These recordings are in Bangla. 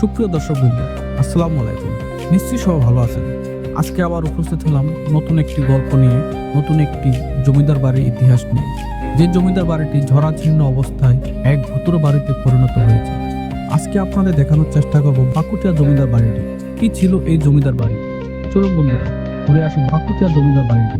সুপ্রিয় দর্শকবৃন্দ, আসসালামু আলাইকুম। নিশ্চয়ই সবাই ভালো আছেন। আজকে আবার উপস্থিত হলাম নতুন একটি গল্প নিয়ে, নতুন একটি জমিদার বাড়ির ইতিহাস নিয়ে। যে জমিদার বাড়িটি ঝরাছীর্ণ অবস্থায় এক ভুতুর বাড়িতে পরিণত হয়েছে। আজকে আপনাদের দেখানোর চেষ্টা করব বাকুটিয়া জমিদার বাড়িটি। কি ছিল এই জমিদার বাড়ি? চলুন বন্ধুরা, ঘুরে আসি বাকুটিয়া জমিদার বাড়িটি।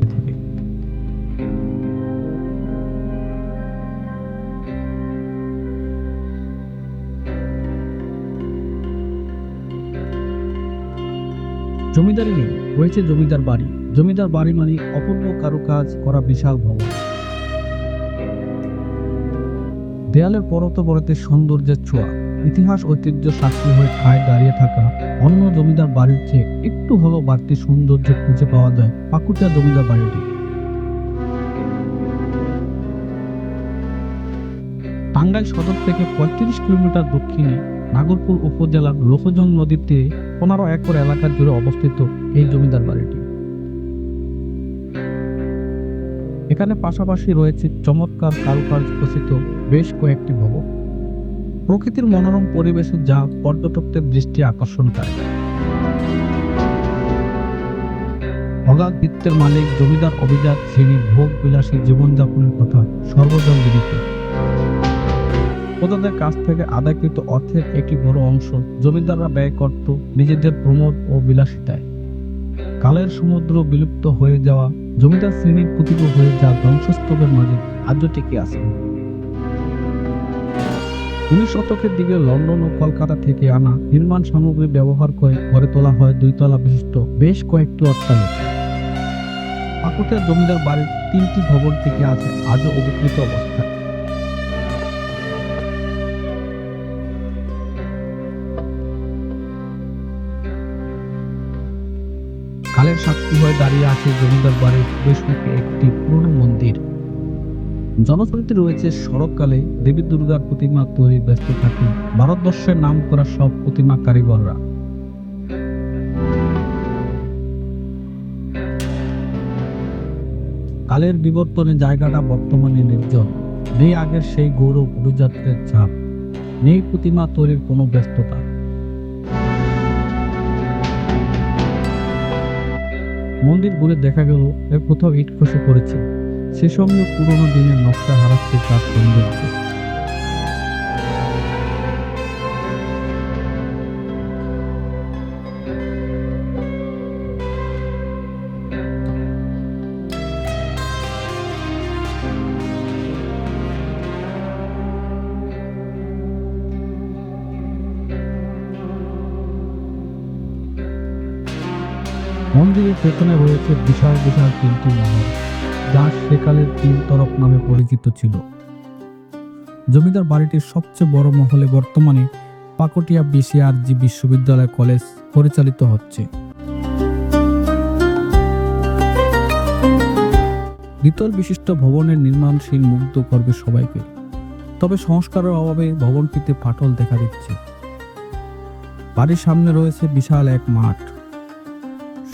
জমিদারি নেই রয়েছে জমিদার বাড়ি। জমিদার বাড়ি মানে অপূর্ব কারুকাজ করা বিশাল ভবন। দেয়ালের পরতে পরতে সৌন্দর্যের ছোঁয়া, ইতিহাস ঐতিহ্য সাক্ষী হয়ে ঠায় দাঁড়িয়ে থাকা অন্য জমিদার বাড়ির চেয়ে একটু হলেও বাড়তি সৌন্দর্য খুঁজে পাওয়া যায় পাকুটিয়া জমিদার বাড়িটি। টাঙ্গাইল সদর থেকে পঁয়ত্রিশ কিলোমিটার দক্ষিণে নাগরপুর উপজেলার লোহজং নদীর তীরে পনেরো একর এলাকা জুড়ে অবস্থিত এই জমিদার বাড়িটি। এখানে পাশাপাশি রয়েছে চমৎকার কারুকার্য খচিত বেশ কয়েকটি ভবন। প্রকৃতির মনোরম পরিবেশে যা পর্যটকদের দৃষ্টি আকর্ষণ করে। অগাধ বৃত্তের মালিক জমিদার অভিজাত শ্রেণির ভোগ বিলাসী জীবনযাপনের কথা সর্বজন বিদিত প্রজাদের কাছ থেকে আদায়কৃত অর্থের একটি বড় অংশ জমিদাররা ব্যয় করত নিজেদের প্রমোদ ও বিলাসিতায়। কালের সমুদ্র বিলুপ্ত হয়ে যাওয়া জমিদার শ্রেণির প্রতিভ হয়ে যা ধ্বংসস্তূপের মাঝে আজও টিকে আছে। উনিশ শতকের দিকে লন্ডন ও কলকাতা থেকে আনা নির্মাণ সামগ্রী ব্যবহার করে গড়ে তোলা হয় দুইতলা বিশিষ্ট বেশ কয়েকটি অট্টালিকা। পাকুটের জমিদার বাড়ির তিনটি ভবন থেকে আছে, আজও অবিকৃত অবস্থায়। কালের সাক্ষী হয়ে দাঁড়িয়ে আছে জমিদার বাড়ির প্রবেশমুখে একটি পুরনো মন্দির। জনশ্রুতি রয়েছে শরৎকালে। দেবী দুর্গার প্রতিমা তৈরি ব্যস্ত থাকে। ভারতবর্ষের নাম করা সব প্রতিমা কারিগররা। কালের বিবর্তনে জায়গাটা বর্তমানে নির্জন। নেই আগের সেই গৌরব অভিযাত্রের ছাপ। নেই প্রতিমা তৈরির কোনো ব্যস্ততা। মন্দির ঘুরে দেখা গেল এর কোথাও ইট খসে পড়েছে। সে সঙ্গে পুরোনো দিনের নকশা হারাচ্ছে তার সৌন্দর্য। মন্দিরের পেছনে রয়েছে বিশাল বিশাল তিনটি মহল, যা সেকালের তিন তরফ নামে পরিচিত ছিল। জমিদার বাড়িটির সবচেয়ে বড় মহলে বর্তমানে পাকটিয়া বিসিআরজি বিশ্ববিদ্যালয় কলেজ পরিচালিত হচ্ছে। দ্বিতল বিশিষ্ট ভবনের নির্মাণশীল মুগ্ধ করবে সবাইকে, তবে সংস্কারের অভাবে ভবনটিতে ফাটল দেখা দিচ্ছে। বাড়ির সামনে রয়েছে বিশাল এক মাঠ।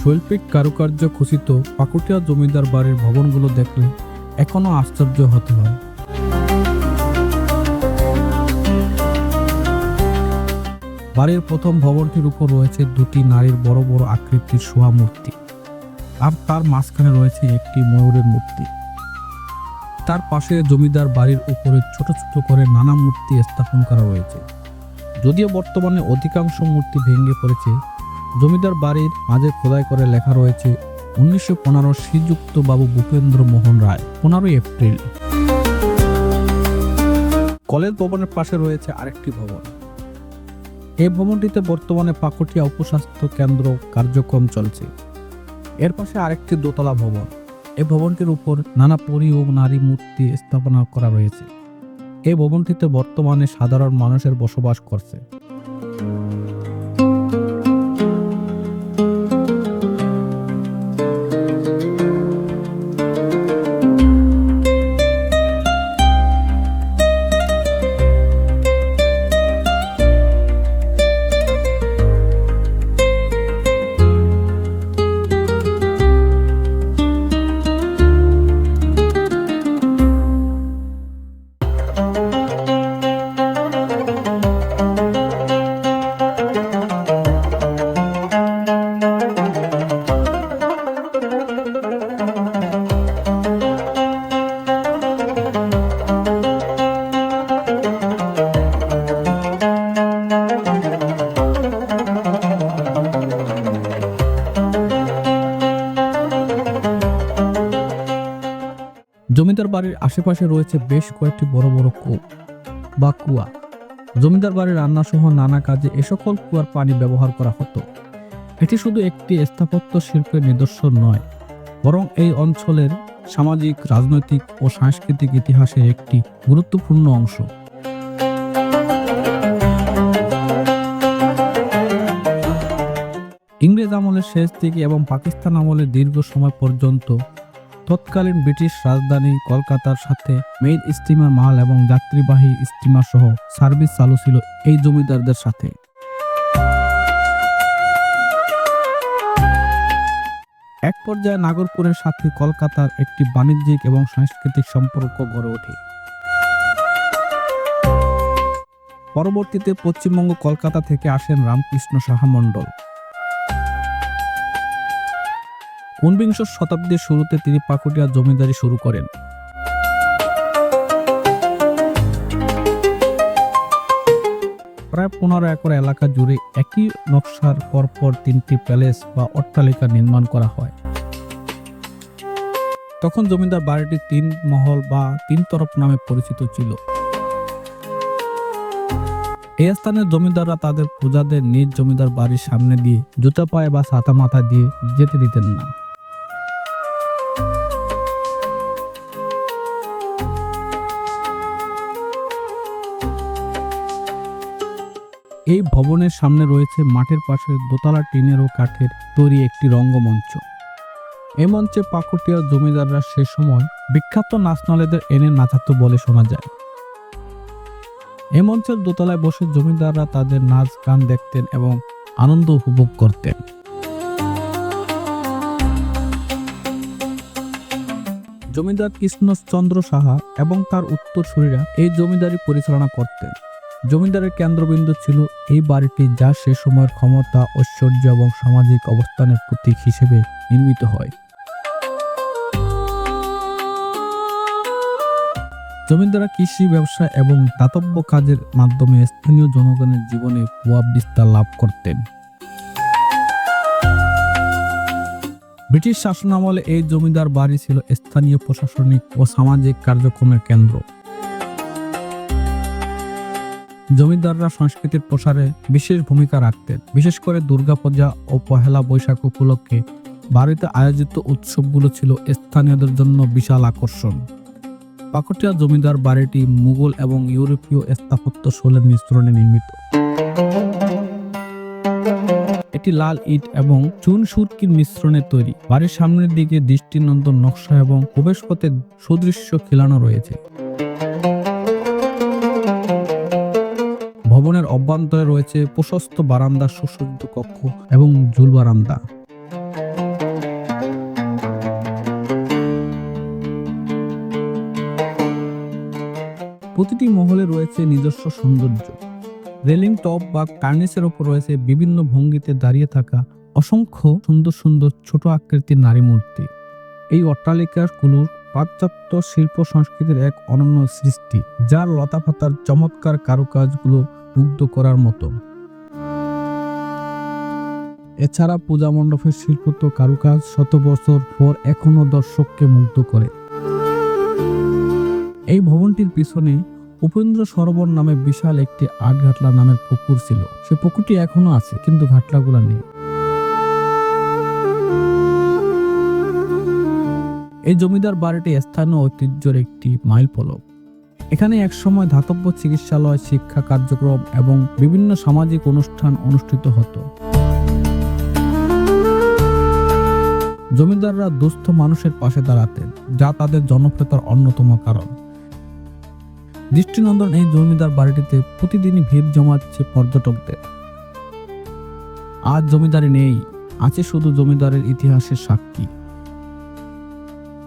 শৈল্পিক কারুকার্য খচিত পাকুটিয়া জমিদার বাড়ির ভবনগুলো দেখলে এখনও আশ্চর্য হতে হয়। বাড়ির প্রথম ভবনটির উপর রয়েছে দুটি নারীর বড় বড় আকৃতির শোয়া মূর্তি আর তার মাঝখানে রয়েছে একটি ময়ূরের মূর্তি। তার পাশে জমিদার বাড়ির উপরে ছোট ছোট করে নানা মূর্তি স্থাপন করা রয়েছে। যদিও বর্তমানে অধিকাংশ মূর্তি ভেঙে পড়েছে জমিদার বাড়ির মাঝে খোদাই করে লেখা রয়েছে, উনিশশো পনেরো শ্রীযুক্ত বাবু ভূপেন্দ্র মোহন রায়, পনেরোই এপ্রিল। কলেজ ভবনের পাশে রয়েছে আরেকটি ভবন। এই ভবনটিতে বর্তমানে পাকুটিয়া উপস্বাস্থ্য কেন্দ্র কার্যক্রম চলছে। এর পাশে আরেকটি দোতলা ভবন। এই ভবনটির উপর নানা পরি ও নারী মূর্তি স্থাপনা করা রয়েছে। এই ভবনটিতে বর্তমানে সাধারণ মানুষের বসবাস করছে। বাড়ির আশেপাশে রয়েছে বেশ কয়েকটি বড় বড় কূপ বা কুয়া। জমিদার বাড়ির রান্না সহ নানা কাজে এ সকল কুয়ার পানি ব্যবহার করা হতো। এটি শুধু একটি স্থাপত্য শিল্পের নিদর্শন নয়, বরং এই অঞ্চলের সামাজিক, রাজনৈতিক ও সাংস্কৃতিক ইতিহাসের একটি গুরুত্বপূর্ণ অংশ। ইংরেজ আমলের শেষ দিকে এবং পাকিস্তান আমলের দীর্ঘ সময় পর্যন্ত তৎকালীন ব্রিটিশ রাজধানী কলকাতার সাথে মেইন স্টিমার মাল এবং যাত্রীবাহী স্টিমার সহ সার্ভিস চালু ছিল এই জমিদারদের সাথে। এক পর্যায়ে নাগরপুরের সাথে কলকাতার একটি বাণিজ্যিক এবং সাংস্কৃতিক সম্পর্ক গড়ে ওঠে। পরবর্তীতে পশ্চিমবঙ্গ কলকাতা থেকে আসেন রামকৃষ্ণ সাহা মণ্ডল। ঊনবিংশ শতাব্দীর শুরুতে তিনি পাকুটিয়া জমিদারি শুরু করেন। প্রায় পনেরো একর এলাকা জুড়ে একই নকশার পরপর তিনটি প্যালেস বা অট্টালিকা নির্মাণ করা হয়। তখন জমিদার বাড়িটি তিন মহল বা তিন তরফ নামে পরিচিত ছিল। এই স্থানের জমিদাররা তাদের প্রজাদের নিজ জমিদার বাড়ির সামনে দিয়ে জুতা পায়ে বা ছাতা মাথা দিয়ে যেতে দিতেন না। এই ভবনের সামনে রয়েছে মাঠের পাশে দোতলা টিনের ও কাঠের তৈরি একটি রঙ্গমঞ্চ। এ মঞ্চে পাকুটিয়া জমিদাররা সে সময় বিখ্যাত নাচনালেদের এনে নাচাতো বলে শোনা যায়। এ মঞ্চের দোতলায় বসে জমিদাররা তাদের নাচ, গান দেখতেন এবং আনন্দ উপভোগ করতেন। জমিদার কৃষ্ণচন্দ্র সাহা এবং তার উত্তরসূরিরা এই জমিদারি পরিচালনা করতেন। জমিদারের কেন্দ্রবিন্দু ছিল এই বাড়িটি যা সে সময়ের ক্ষমতা, ঐশ্বর্য এবং সামাজিক অবস্থানের প্রতীক হিসেবে নির্মিত হয়। জমিদাররা কৃষি, ব্যবসা এবং দাতব্য কাজের মাধ্যমে স্থানীয় জনগণের জীবনে প্রভাব বিস্তার লাভ করতেন। ব্রিটিশ শাসনামলে এই জমিদার বাড়ি ছিল স্থানীয় প্রশাসনিক ও সামাজিক কার্যক্রমের কেন্দ্র। জমিদাররা সংস্কৃতির প্রসারে বিশেষ ভূমিকা রাখতেন। বিশেষ করে দুর্গাপূজা ও পহেলা বৈশাখ উপলক্ষে বাড়িতে আয়োজিত উৎসবগুলো ছিল স্থানীয়দের জন্য বিশাল আকর্ষণ। পাকটিয়া জমিদার বাড়িটি মুঘল এবং ইউরোপীয় স্থাপত্য শৈলের মিশ্রণে নির্মিত। এটি লাল ইট এবং চুন সুতকির মিশ্রণে তৈরি। বাড়ির সামনের দিকে দৃষ্টিনন্দন নকশা এবং প্রবেশপথে সুদৃশ্য খিলানো রয়েছে। ভবনের অভ্যন্তরে রয়েছে প্রশস্ত বারান্দা সুসজ্জিত কক্ষ এবং ঝুল বারান্দা। প্রতিটি মহলে রয়েছে নিজস্ব সৌন্দর্য। রেলিং টপ বা কার্নিসের ওপর রয়েছে বিভিন্ন ভঙ্গিতে দাঁড়িয়ে থাকা অসংখ্য সুন্দর সুন্দর ছোট আকৃতির নারী মূর্তি। এই অট্টালিকাগুলোর পাশ্চাত্য শিল্প সংস্কৃতির এক অনন্য সৃষ্টি, যার লতাপাতার চমৎকার কারুকাজগুলো মুগ্ধ করার মতো। এছাড়া পূজা মণ্ডপের শিল্প তো কারুকাজ শত বছর পর এখনও দর্শককে মুগ্ধ করে। এই ভবনটির পিছনে উপেন্দ্র সরোবর নামে বিশাল একটি আট ঘাটলা নামের পুকুর ছিল। সে পুকুরটি এখনও আছে, কিন্তু ঘাটলাগুলো নেই। এই জমিদার বাড়িটি স্থানীয় ঐতিহ্যের একটি মাইল ফলক এখানে একসময় ধাতব্য চিকিৎসালয়, শিক্ষা কার্যক্রম এবং বিভিন্ন সামাজিক অনুষ্ঠান অনুষ্ঠিত হতো। জমিদাররা দুস্থ মানুষের পাশে দাঁড়াতেন, যা তাদের জনপ্রিয়তার অন্যতম কারণ। দৃষ্টিনন্দন এই জমিদার বাড়িটিতে প্রতিদিনই ভিড় জমাচ্ছে পর্যটকদের। আজ জমিদারি নেই, আছে শুধু জমিদারের ইতিহাসের সাক্ষী।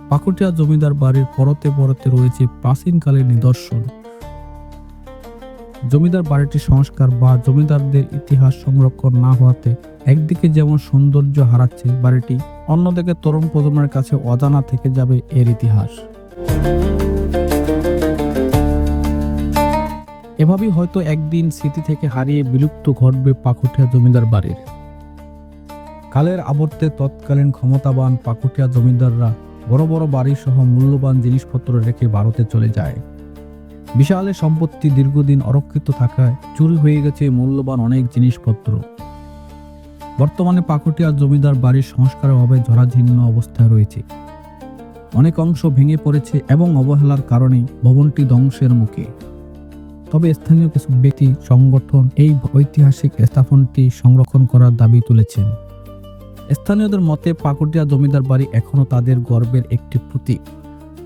পাকুটিয়া জমিদার বাড়ির পরতে পরতে রয়েছে প্রাচীনকালের নিদর্শন। জমিদার বাড়িটির সংস্কার বা জমিদারদের ইতিহাস সংরক্ষণ না হওয়াতে একদিকে যেমন সৌন্দর্য হারাচ্ছে বাড়িটি, অন্যদিকে তরুণ প্রজন্মের কাছে অজানা থেকে যাবে এর ইতিহাস। এভাবেই হয়তো একদিন স্মৃতি থেকে হারিয়ে বিলুপ্ত ঘটবে পাকুটিয়া জমিদার বাড়ির। কালের আবর্তে তৎকালীন ক্ষমতাবান পাকুটিয়া জমিদাররা বড় বড় বাড়ি সহ মূল্যবান জিনিসপত্র রেখে ভারতে চলে যায়। বিশাল সম্পত্তি দীর্ঘদিন অরক্ষিত থাকায় চুরি হয়ে গেছে মূল্যবান অনেক জিনিসপত্র। বর্তমানে পাকুটিয়া জমিদার বাড়ির সংস্কারের অভাবে জরাজীর্ণ অবস্থায় রয়েছে। অনেক অংশ ভেঙে পড়েছে এবং অবহেলার কারণে ভবনটি ধ্বংসের মুখে। তবে স্থানীয় কিছু ব্যক্তি সংগঠন এই ঐতিহাসিক স্থাপনটি সংরক্ষণ করার দাবি তুলেছেন। স্থানীয়দের মতে পাকুটিয়া জমিদার বাড়ি এখনও তাদের গর্বের একটি প্রতীক।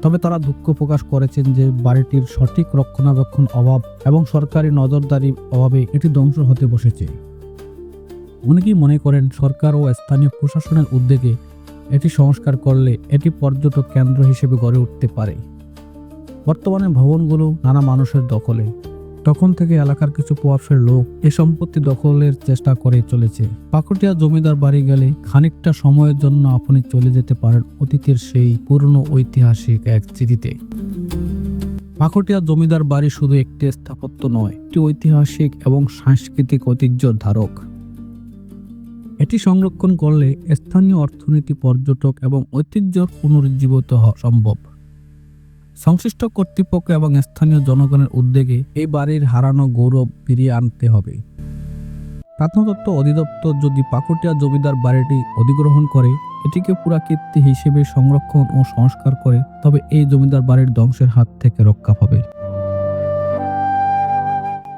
তবে তারা দুঃখ প্রকাশ করেছেন যে বাড়িটির সঠিক রক্ষণাবেক্ষণ অভাব এবং সরকারি নজরদারির অভাবে এটি ধ্বংস হতে বসেছে। অনেকেই মনে করেন সরকার ও স্থানীয় প্রশাসনের উদ্যোগে এটি সংস্কার করলে এটি পর্যটক কেন্দ্র হিসেবে গড়ে উঠতে পারে। বর্তমানে ভবনগুলো নানা মানুষের দখলে। তখন থেকে এলাকার কিছু প্রভাবশালী লোক এ সম্পত্তি দখলের চেষ্টা করে চলেছে। পাকুটিয়া জমিদার বাড়ি গেলে খানিকটা সময়ের জন্য আপনি চলে যেতে পারেন অতীতের সেই পুরনো ঐতিহাসিক এক স্মৃতিতে। পাকুটিয়া জমিদার বাড়ি শুধু একটি স্থাপত্য নয়, একটি ঐতিহাসিক এবং সাংস্কৃতিক ঐতিহ্যর ধারক। এটি সংরক্ষণ করলে স্থানীয় অর্থনীতি, পর্যটক এবং ঐতিহ্য পুনরুজ্জীবিত হওয়া সম্ভব। সংশ্লিষ্ট কর্তৃপক্ষ এবং স্থানীয় জনগণের উদ্যোগে এই বাড়ির হারানো গৌরব ফিরিয়ে আনতে হবে। প্রত্নতত্ত্ব অধিদপ্তর যদি পাকুটিয়া জমিদার বাড়িটি অধিগ্রহণ করে, এটিকে পুরাকীর্তি হিসেবে সংরক্ষণ ও সংস্কার করে, তবে এই জমিদার বাড়ির ধ্বংসের হাত থেকে রক্ষা পাবে।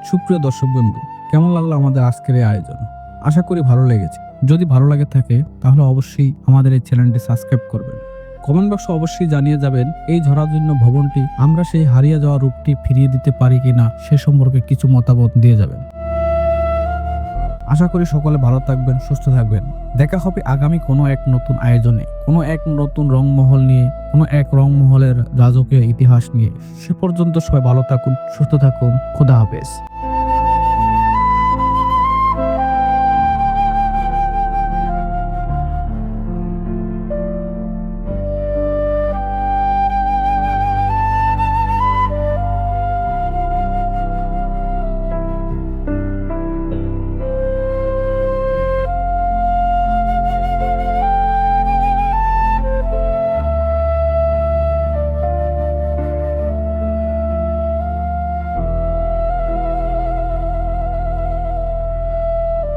সুপ্রিয় দর্শক বন্ধু, কেমন লাগল আমাদের আজকের এই আয়োজন? আশা করি ভালো লেগেছে। যদি ভালো লাগে থাকে, তাহলে অবশ্যই আমাদের এই চ্যানেলটি সাবস্ক্রাইব করবেন। কমেন্ট বক্সে অবশ্যই জানিয়ে যাবেন, এই ঝরাজীর্ণ ভবনটি আমরা সেই হারিয়ে যাওয়া রূপটি ফিরিয়ে দিতে পারি কিনা সে সম্পর্কে কিছু মতামত দিয়ে যাবেন। আশা করি সকলে ভালো থাকবেন, সুস্থ থাকবেন। দেখা হবে আগামী কোনো এক নতুন আয়োজনে, কোনো এক নতুন রংমহল নিয়ে, কোনো এক রংমহলের রাজকীয় ইতিহাস নিয়ে। সে পর্যন্ত সবাই ভালো থাকুন, সুস্থ থাকুন, খোদা হাফেজ।